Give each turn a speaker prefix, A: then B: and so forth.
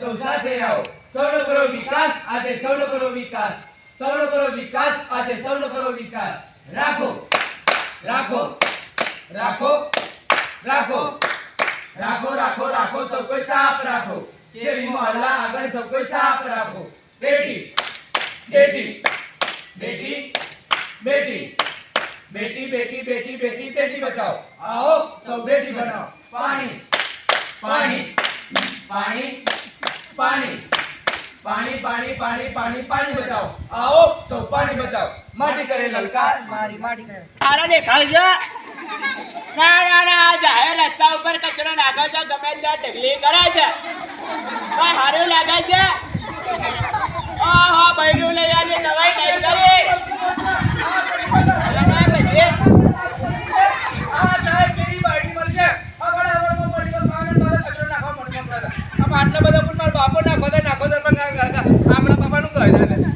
A: સૌ સાથે આવો કરો વિકાસ, આજે સૌનો કરો વિકાસ. સૌનો કરો વિકાસ, આજે સૌનો કરો વિકાસ. રાખો. રાખો. રાખો. રાખો. રાખો રાખો રાખો, સૌ સાફ રાખો. શેરી મોહલ્લા આગળ સૌ સાફ રાખો. બેટી બેટી બેટી બેટી બેટી બેટી બેટી બેટી બેટી બચાવો. આવો, સૌ બેટી બનાવો. પાણી પાણી પાણી. પાણી. પાણી પાણી પાણી પાણી પાણી બચાવો. આવો સૌ પાણી બચાવો. માટી કરે લલકાર.
B: મારી માટી કરે.
C: તારા દેખાય છે? ના ના ના આ જાહેર રસ્તા ઉપર કચરો નાખે છે. ગમે ત્યાં ઢગલી કરે છે. કઈ હારું લાગે છે? ઓહો બૈરું લઈ આજે દવાઈ નહીં કરી
A: આ સાહેબ કેવી બાયડી મળી છે? આગળ આગળ કચરો નાખવા આટલા બધા બાપો નાખો તો નાખો તો પણ આપણા બાપાનું કહે